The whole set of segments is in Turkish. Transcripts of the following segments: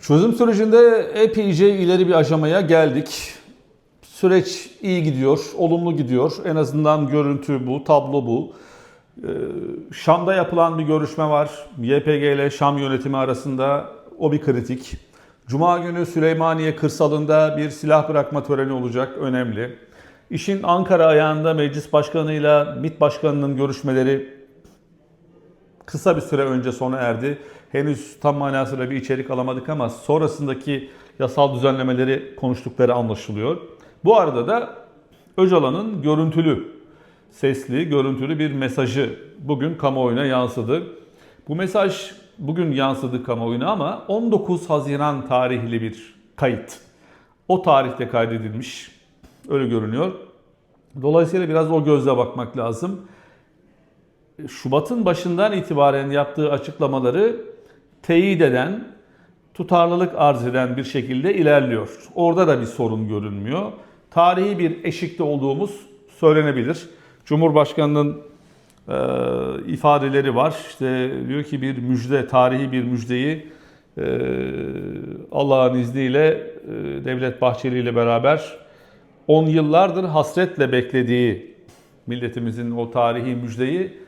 Çözüm sürecinde epeyce ileri bir aşamaya geldik. Süreç iyi gidiyor, olumlu gidiyor. En azından görüntü bu, tablo bu. Ee, Şam'da yapılan bir görüşme var. YPG ile Şam yönetimi arasında o bir kritik. Cuma günü Süleymaniye kırsalında bir silah bırakma töreni olacak, önemli. İşin Ankara ayağında meclis başkanıyla MİT başkanının görüşmeleri kısa bir süre önce sona erdi. Henüz tam manasıyla bir içerik alamadık ama sonrasındaki yasal düzenlemeleri konuştukları anlaşılıyor. Bu arada da Öcalan'ın görüntülü, sesli, görüntülü bir mesajı bugün kamuoyuna yansıdı. Bu mesaj bugün yansıdı kamuoyuna ama 19 Haziran tarihli bir kayıt. O tarihte kaydedilmiş. Öyle görünüyor. Dolayısıyla biraz o gözle bakmak lazım. Şubat'ın başından itibaren yaptığı açıklamaları teyit eden, tutarlılık arz eden bir şekilde ilerliyor. Orada da bir sorun görünmüyor. Tarihi bir eşikte olduğumuz söylenebilir. Cumhurbaşkanının e, ifadeleri var. İşte diyor ki bir müjde, tarihi bir müjdeyi e, Allah'ın izniyle e, Devlet Bahçeli ile beraber 10 yıllardır hasretle beklediği milletimizin o tarihi müjdeyi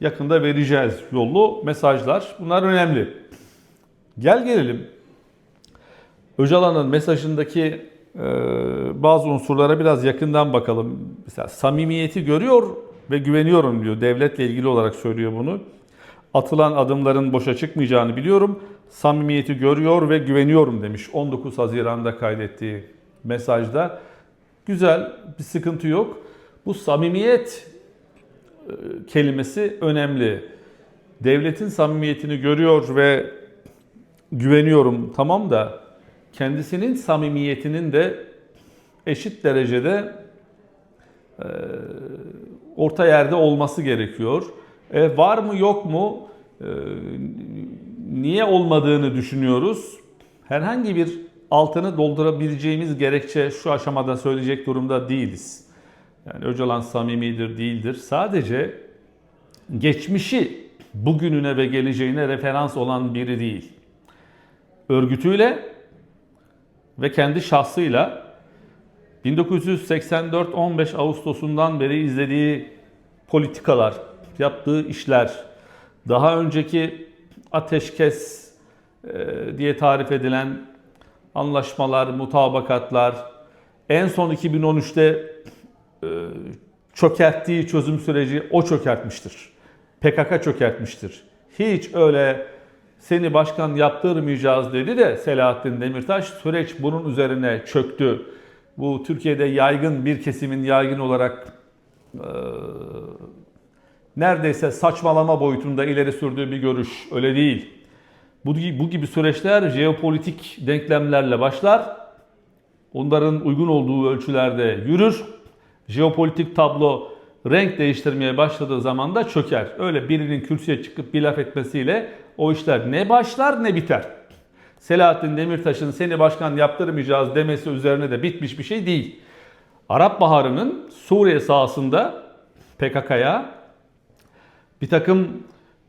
yakında vereceğiz yollu mesajlar. Bunlar önemli. Gel gelelim Öcalan'ın mesajındaki e, bazı unsurlara biraz yakından bakalım. Mesela samimiyeti görüyor ve güveniyorum diyor. Devletle ilgili olarak söylüyor bunu. Atılan adımların boşa çıkmayacağını biliyorum. Samimiyeti görüyor ve güveniyorum demiş 19 Haziran'da kaydettiği mesajda. Güzel, bir sıkıntı yok. Bu samimiyet kelimesi önemli. Devletin samimiyetini görüyor ve güveniyorum tamam da kendisinin samimiyetinin de eşit derecede e, orta yerde olması gerekiyor. E, var mı yok mu? E, niye olmadığını düşünüyoruz. Herhangi bir altını doldurabileceğimiz gerekçe şu aşamada söyleyecek durumda değiliz. Yani Öcalan samimidir, değildir. Sadece geçmişi bugününe ve geleceğine referans olan biri değil. Örgütüyle ve kendi şahsıyla 1984 15 Ağustos'undan beri izlediği politikalar, yaptığı işler, daha önceki ateşkes e, diye tarif edilen anlaşmalar, mutabakatlar, en son 2013'te e, çökerttiği çözüm süreci o çökertmiştir. PKK çökertmiştir. Hiç öyle seni başkan yaptırmayacağız dedi de Selahattin Demirtaş süreç bunun üzerine çöktü. Bu Türkiye'de yaygın bir kesimin yaygın olarak e, neredeyse saçmalama boyutunda ileri sürdüğü bir görüş. Öyle değil. Bu, bu gibi süreçler jeopolitik denklemlerle başlar. Onların uygun olduğu ölçülerde yürür. Jeopolitik tablo renk değiştirmeye başladığı zaman da çöker. Öyle birinin kürsüye çıkıp bir laf etmesiyle o işler ne başlar ne biter. Selahattin Demirtaş'ın seni başkan yaptırmayacağız demesi üzerine de bitmiş bir şey değil. Arap Baharı'nın Suriye sahasında PKK'ya bir takım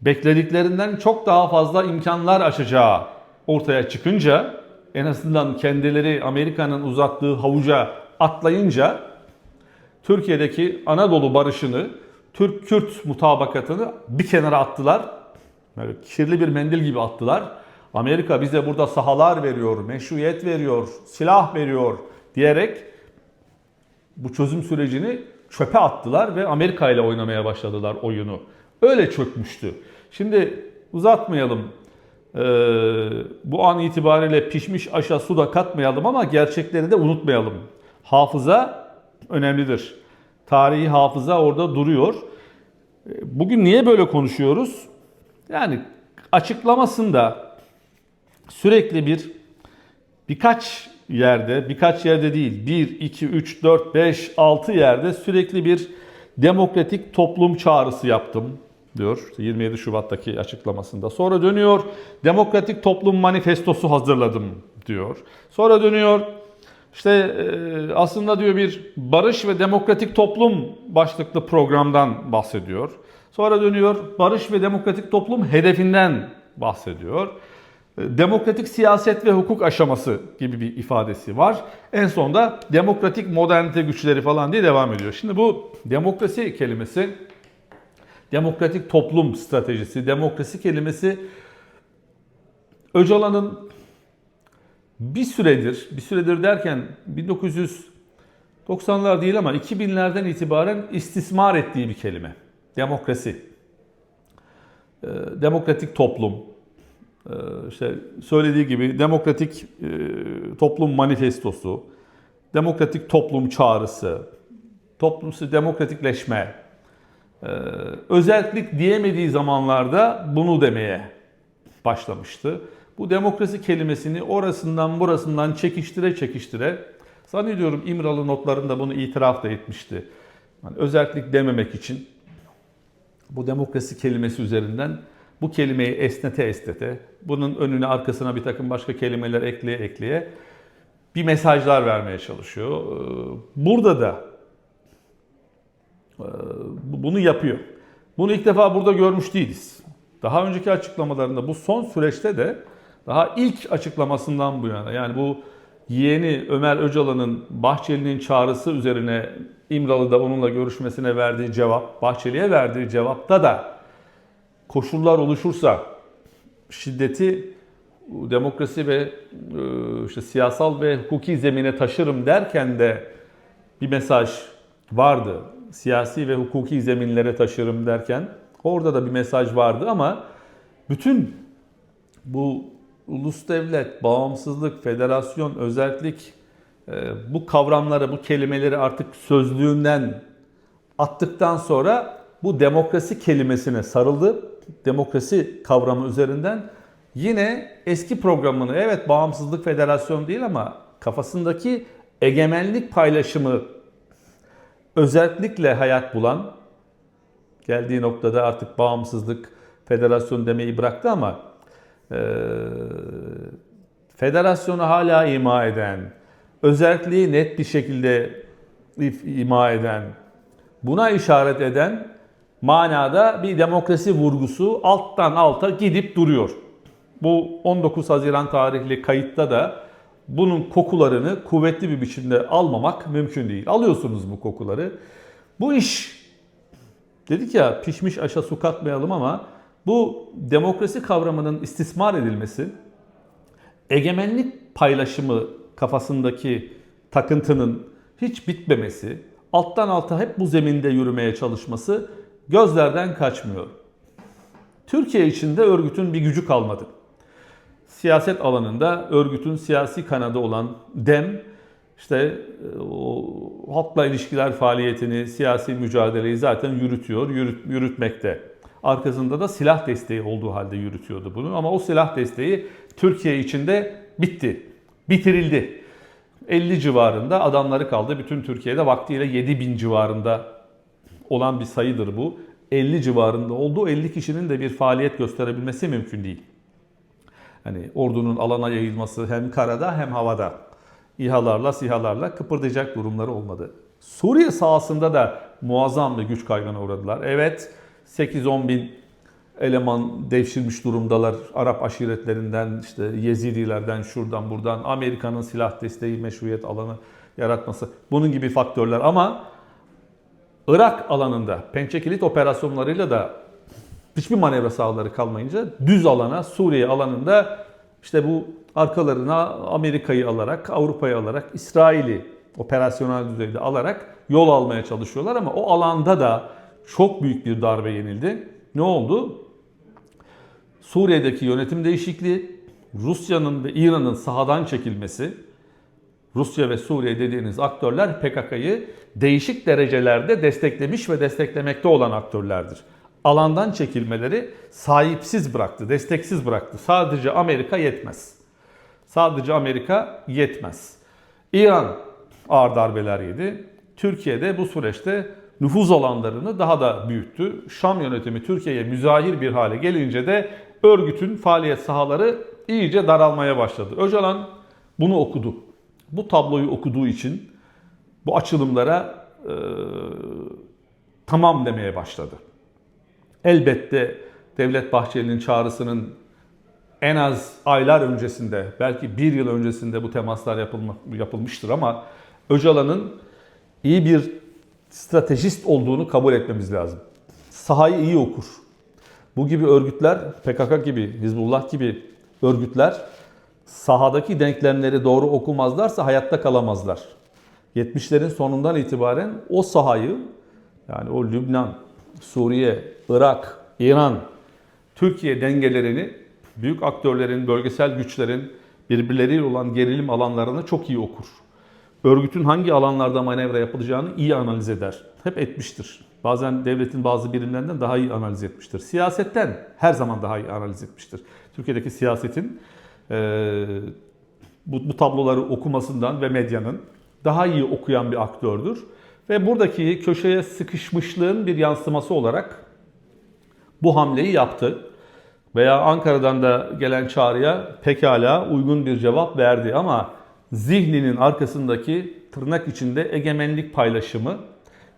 beklediklerinden çok daha fazla imkanlar açacağı ortaya çıkınca en azından kendileri Amerika'nın uzattığı havuca atlayınca Türkiye'deki Anadolu barışını, Türk-Kürt mutabakatını bir kenara attılar. Böyle kirli bir mendil gibi attılar. Amerika bize burada sahalar veriyor, meşruiyet veriyor, silah veriyor diyerek bu çözüm sürecini çöpe attılar ve Amerika ile oynamaya başladılar oyunu. Öyle çökmüştü. Şimdi uzatmayalım. Ee, bu an itibariyle pişmiş aşa su da katmayalım ama gerçekleri de unutmayalım. Hafıza önemlidir. Tarihi hafıza orada duruyor. Bugün niye böyle konuşuyoruz? Yani açıklamasında sürekli bir birkaç yerde, birkaç yerde değil, 1, 2, 3, 4, 5, 6 yerde sürekli bir demokratik toplum çağrısı yaptım diyor 27 Şubat'taki açıklamasında. Sonra dönüyor Demokratik Toplum Manifestosu hazırladım diyor. Sonra dönüyor işte e, aslında diyor bir barış ve demokratik toplum başlıklı programdan bahsediyor. Sonra dönüyor barış ve demokratik toplum hedefinden bahsediyor. E, Demokratik siyaset ve hukuk aşaması gibi bir ifadesi var. En sonunda demokratik modernite güçleri falan diye devam ediyor. Şimdi bu demokrasi kelimesi, demokratik toplum stratejisi, demokrasi kelimesi Öcalan'ın bir süredir, bir süredir derken 1990'lar değil ama 2000'lerden itibaren istismar ettiği bir kelime. Demokrasi. Ee, demokratik toplum. Ee, işte söylediği gibi demokratik e, toplum manifestosu, demokratik toplum çağrısı, toplumsal demokratikleşme, ee, özellik diyemediği zamanlarda bunu demeye başlamıştı. Bu demokrasi kelimesini orasından burasından çekiştire çekiştire zannediyorum İmralı notlarında bunu itiraf da etmişti. Yani özellik dememek için bu demokrasi kelimesi üzerinden bu kelimeyi esnete esnete, bunun önüne arkasına bir takım başka kelimeler ekleye ekleye bir mesajlar vermeye çalışıyor. Ee, Burada da e, bunu yapıyor. Bunu ilk defa burada görmüş değiliz. Daha önceki açıklamalarında bu son süreçte de daha ilk açıklamasından bu yana yani bu yeğeni Ömer Öcalan'ın Bahçeli'nin çağrısı üzerine İmralı'da onunla görüşmesine verdiği cevap, Bahçeli'ye verdiği cevapta da koşullar oluşursa şiddeti demokrasi ve e, işte siyasal ve hukuki zemine taşırım derken de bir mesaj vardı. Siyasi ve hukuki zeminlere taşırım derken orada da bir mesaj vardı ama bütün bu ulus devlet, bağımsızlık, federasyon, özellik e, bu kavramları, bu kelimeleri artık sözlüğünden attıktan sonra bu demokrasi kelimesine sarıldı. Demokrasi kavramı üzerinden yine eski programını evet bağımsızlık federasyon değil ama kafasındaki egemenlik paylaşımı özellikle hayat bulan geldiği noktada artık bağımsızlık federasyon demeyi bıraktı ama e, federasyonu hala ima eden, özelliği net bir şekilde ima eden, buna işaret eden manada bir demokrasi vurgusu alttan alta gidip duruyor. Bu 19 Haziran tarihli kayıtta da bunun kokularını kuvvetli bir biçimde almamak mümkün değil. Alıyorsunuz bu kokuları. Bu iş dedik ya pişmiş aşa su katmayalım ama bu demokrasi kavramının istismar edilmesi, egemenlik paylaşımı kafasındaki takıntının hiç bitmemesi, alttan alta hep bu zeminde yürümeye çalışması gözlerden kaçmıyor. Türkiye içinde örgütün bir gücü kalmadı. Siyaset alanında örgütün siyasi kanadı olan DEM işte o halkla ilişkiler faaliyetini, siyasi mücadeleyi zaten yürütüyor, yürüt, yürütmekte. Arkasında da silah desteği olduğu halde yürütüyordu bunu. Ama o silah desteği Türkiye içinde bitti, bitirildi. 50 civarında adamları kaldı. Bütün Türkiye'de vaktiyle 7 bin civarında olan bir sayıdır bu. 50 civarında oldu. 50 kişinin de bir faaliyet gösterebilmesi mümkün değil. Hani ordunun alana yayılması hem karada hem havada İHA'larla, SİHA'larla kıpırdayacak durumları olmadı. Suriye sahasında da muazzam bir güç kaybına uğradılar. Evet 8-10 bin eleman devşirmiş durumdalar. Arap aşiretlerinden, işte Yezidilerden, şuradan buradan, Amerika'nın silah desteği, meşruiyet alanı yaratması. Bunun gibi faktörler ama Irak alanında pençe kilit operasyonlarıyla da hiçbir manevra sahaları kalmayınca düz alana, Suriye alanında işte bu arkalarına Amerika'yı alarak, Avrupa'yı alarak, İsrail'i operasyonel düzeyde alarak yol almaya çalışıyorlar ama o alanda da çok büyük bir darbe yenildi. Ne oldu? Suriye'deki yönetim değişikliği, Rusya'nın ve İran'ın sahadan çekilmesi, Rusya ve Suriye dediğiniz aktörler PKK'yı değişik derecelerde desteklemiş ve desteklemekte olan aktörlerdir. Alandan çekilmeleri sahipsiz bıraktı, desteksiz bıraktı. Sadece Amerika yetmez. Sadece Amerika yetmez. İran ağır darbeler yedi. Türkiye'de bu süreçte nüfuz alanlarını daha da büyüttü. Şam yönetimi Türkiye'ye müzahir bir hale gelince de örgütün faaliyet sahaları iyice daralmaya başladı. Öcalan bunu okudu. Bu tabloyu okuduğu için bu açılımlara e, tamam demeye başladı. Elbette Devlet Bahçeli'nin çağrısının en az aylar öncesinde, belki bir yıl öncesinde bu temaslar yapılmıştır ama Öcalan'ın iyi bir stratejist olduğunu kabul etmemiz lazım. Sahayı iyi okur. Bu gibi örgütler, PKK gibi, Hizbullah gibi örgütler sahadaki denklemleri doğru okumazlarsa hayatta kalamazlar. 70'lerin sonundan itibaren o sahayı yani o Lübnan, Suriye, Irak, İran, Türkiye dengelerini büyük aktörlerin, bölgesel güçlerin birbirleriyle olan gerilim alanlarını çok iyi okur. Örgütün hangi alanlarda manevra yapılacağını iyi analiz eder. Hep etmiştir. Bazen devletin bazı birimlerinden daha iyi analiz etmiştir. Siyasetten her zaman daha iyi analiz etmiştir. Türkiye'deki siyasetin e, bu, bu tabloları okumasından ve medyanın daha iyi okuyan bir aktördür. Ve buradaki köşeye sıkışmışlığın bir yansıması olarak bu hamleyi yaptı. Veya Ankara'dan da gelen çağrıya pekala uygun bir cevap verdi ama zihninin arkasındaki tırnak içinde egemenlik paylaşımı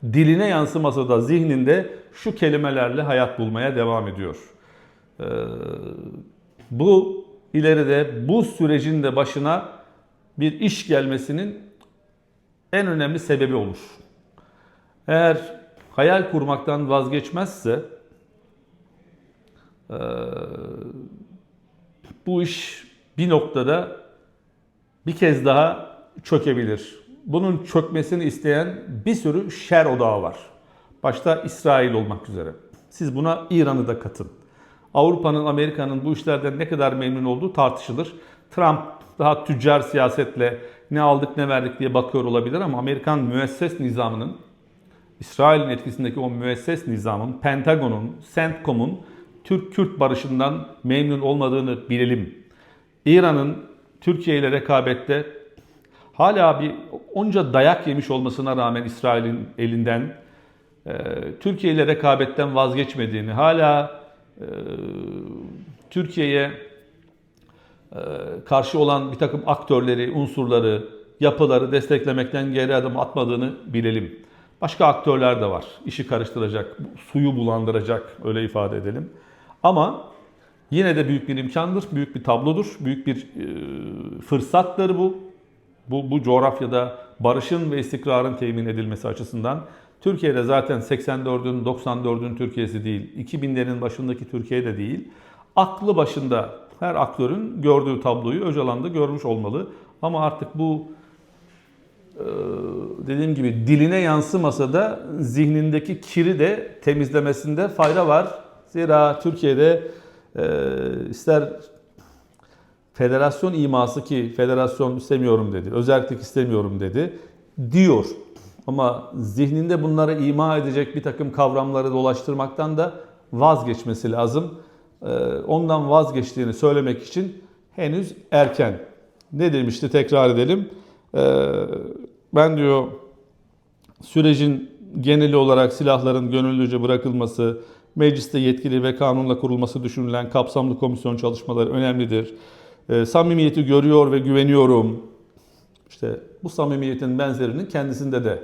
diline yansımasa da zihninde şu kelimelerle hayat bulmaya devam ediyor. Ee, bu ileride bu sürecin de başına bir iş gelmesinin en önemli sebebi olur. Eğer hayal kurmaktan vazgeçmezse e, bu iş bir noktada bir kez daha çökebilir. Bunun çökmesini isteyen bir sürü şer odağı var. Başta İsrail olmak üzere. Siz buna İran'ı da katın. Avrupa'nın, Amerika'nın bu işlerden ne kadar memnun olduğu tartışılır. Trump daha tüccar siyasetle ne aldık ne verdik diye bakıyor olabilir ama Amerikan müesses nizamının, İsrail'in etkisindeki o müesses nizamın, Pentagon'un, CENTCOM'un Türk-Kürt barışından memnun olmadığını bilelim. İran'ın Türkiye ile rekabette hala bir onca dayak yemiş olmasına rağmen İsrail'in elinden e, Türkiye ile rekabetten vazgeçmediğini, hala e, Türkiye'ye e, karşı olan bir takım aktörleri, unsurları, yapıları desteklemekten geri adım atmadığını bilelim. Başka aktörler de var. İşi karıştıracak, suyu bulandıracak öyle ifade edelim. Ama yine de büyük bir imkandır, büyük bir tablodur, büyük bir e, fırsattır bu. Bu, bu coğrafyada barışın ve istikrarın temin edilmesi açısından Türkiye'de zaten 84'ün 94'ün Türkiye'si değil, 2000'lerin başındaki Türkiye de değil. Aklı başında her aktörün gördüğü tabloyu Öcalan da görmüş olmalı. Ama artık bu e, dediğim gibi diline yansımasa da zihnindeki kiri de temizlemesinde fayda var. Zira Türkiye'de ister federasyon iması ki federasyon istemiyorum dedi, özellik istemiyorum dedi diyor. Ama zihninde bunları ima edecek bir takım kavramları dolaştırmaktan da vazgeçmesi lazım. Ee, ondan vazgeçtiğini söylemek için henüz erken. Ne demişti tekrar edelim. Ee, ben diyor sürecin geneli olarak silahların gönüllüce bırakılması, mecliste yetkili ve kanunla kurulması düşünülen kapsamlı komisyon çalışmaları önemlidir. Ee, samimiyeti görüyor ve güveniyorum. İşte bu samimiyetin benzerinin kendisinde de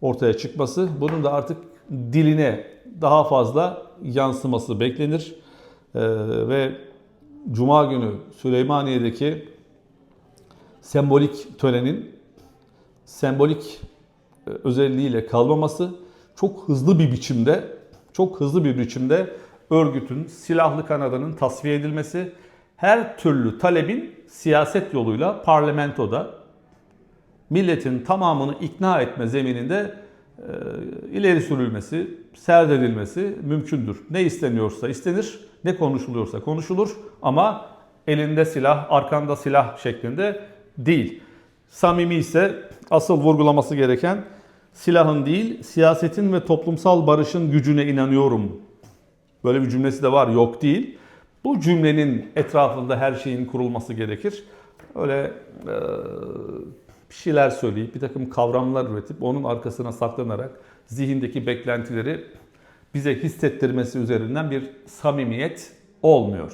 ortaya çıkması, bunun da artık diline daha fazla yansıması beklenir. Ee, ve Cuma günü Süleymaniye'deki sembolik törenin sembolik e, özelliğiyle kalmaması çok hızlı bir biçimde çok hızlı bir biçimde örgütün silahlı kanadının tasfiye edilmesi, her türlü talebin siyaset yoluyla parlamentoda milletin tamamını ikna etme zemininde e, ileri sürülmesi, serdedilmesi mümkündür. Ne isteniyorsa istenir, ne konuşuluyorsa konuşulur ama elinde silah, arkanda silah şeklinde değil. Samimi ise asıl vurgulaması gereken silahın değil, siyasetin ve toplumsal barışın gücüne inanıyorum. Böyle bir cümlesi de var, yok değil. Bu cümlenin etrafında her şeyin kurulması gerekir. Öyle e, bir şeyler söyleyip, bir takım kavramlar üretip onun arkasına saklanarak zihindeki beklentileri bize hissettirmesi üzerinden bir samimiyet olmuyor.